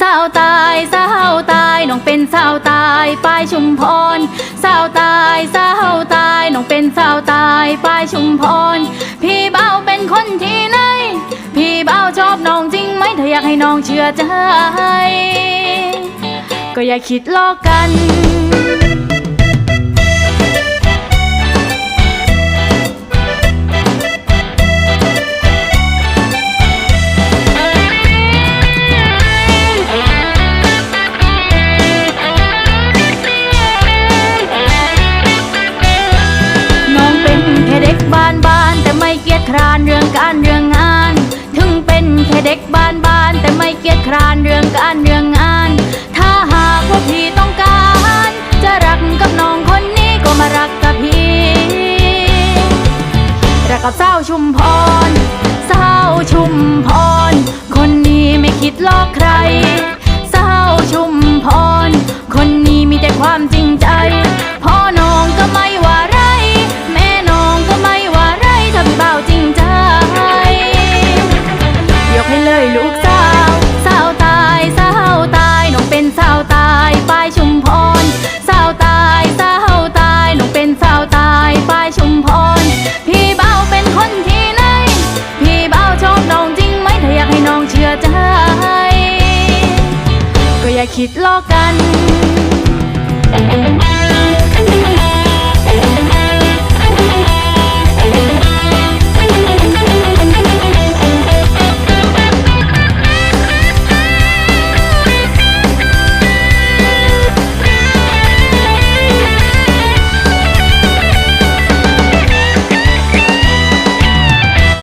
สาวตายสาวตายน้องเป็นสาวตายปลายชุมพรสาวตายสาวตายน้องเป็นสาวตายปลายชุมพร พี่เบาเป็นคนที่ไหน พี่เบาชอบน้องจริงไหมถ้าอยากให้น้องเชื่อใจ ก็อย่าคิดลอกกัน การเรื่องงาน ถ้าหากว่าพี่ต้องการ จะรักกับน้องคนนี้ก็มารักกับพี่ รักกับสาชุมพรสาชุมพร คนนี้ไม่คิดลอกใครสาชุมพร คนนี้มีแต่ความจริงใจพ่อน้องก็ไม่ว่าไร แม่น้องก็ไม่ว่าไรถ้าพี่เบาจริงใจ ยกให้เลยลูก อย่าคิดลอกกัน